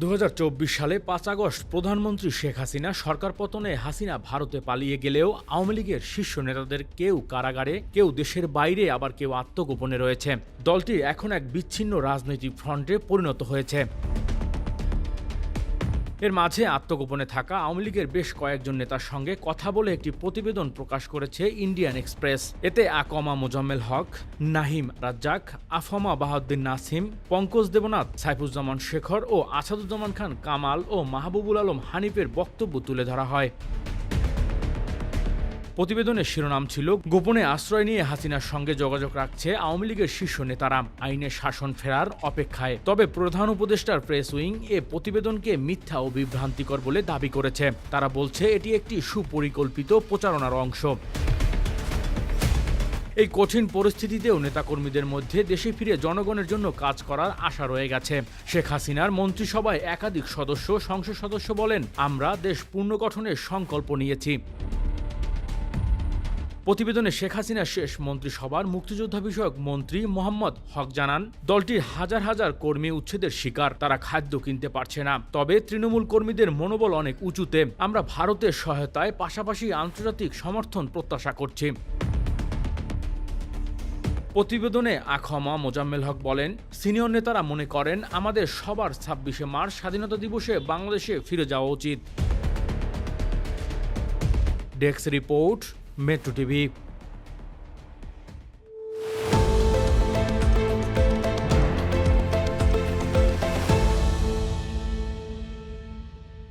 দু হাজার চব্বিশ সালে পাঁচ আগস্ট প্রধানমন্ত্রী শেখ হাসিনা সরকার পতনে হাসিনা ভারতে পালিয়ে গেলেও আওয়ামী লীগের শীর্ষ নেতাদের কেউ কারাগারে, কেউ দেশের বাইরে, আবার কেউ আত্মগোপনে রয়েছে। দলটি এখন এক বিচ্ছিন্ন রাজনৈতিক ফ্রন্টে পরিণত হয়েছে। এর মাঝে আত্মগোপনে থাকা আওয়ামী লীগের বেশ কয়েকজন নেতার সঙ্গে কথা বলে একটি প্রতিবেদন প্রকাশ করেছে ইন্ডিয়ান এক্সপ্রেস। এতে আকমা মোজাম্মেল হক, নাহিম রাজ্জাক, আফমা বাহাউদ্দিন নাসিম, পঙ্কজ দেবনাথ, সাইফুজ্জামান শেখর ও আসাদুজ্জামান খান কামাল ও মাহবুবুল আলম হানিফের বক্তব্য তুলে ধরা হয়। প্রতিবেদনের শিরোনাম ছিল, গোপনে আশ্রয় নিয়ে হাসিনার সঙ্গে যোগাযোগ রাখছে আওয়ামী লীগের শীর্ষ নেতারা। আইনের শাসন ফেরার অপেক্ষায়। তবে প্রধান উপদেষ্টার প্রেস উইং এ প্রতিবেদনকে মিথ্যা ও বিভ্রান্তিকর বলে দাবি করেছে। তারা বলছে, এটি একটি সুপরিকল্পিত প্রচারণার অংশ। এই কঠিন পরিস্থিতিতেও নেতাকর্মীদের মধ্যে দেশে ফিরে জনগণের জন্য কাজ করার আশা রয়ে গেছে। শেখ হাসিনার মন্ত্রিসভায় একাধিক সদস্য, সংসদ সদস্য বলেন, আমরা দেশ পুনর্গঠনের সংকল্প নিয়েছি। প্রতিবেদনে শেখ হাসিনার শেষ মন্ত্রিসভার মুক্তিযোদ্ধা বিষয়ক মন্ত্রী মোহাম্মদ হক জানান, দলটির হাজার হাজার কর্মী উচ্ছেদের শিকার, তারা খাদ্য কিনতে পারছে না। তবে তৃণমূল কর্মীদের মনোবল অনেক উঁচুতে। আমরা ভারতের সহায়তায় পাশাপাশি আন্তর্জাতিক সমর্থন প্রত্যাশা করছি। প্রতিবেদনে আখমা মোজাম্মেল হক বলেন, সিনিয়র নেতারা মনে করেন, আমাদের সবার ছাব্বিশে মার্চ স্বাধীনতা দিবসে বাংলাদেশে ফিরে যাওয়া উচিত। Desk report metro TV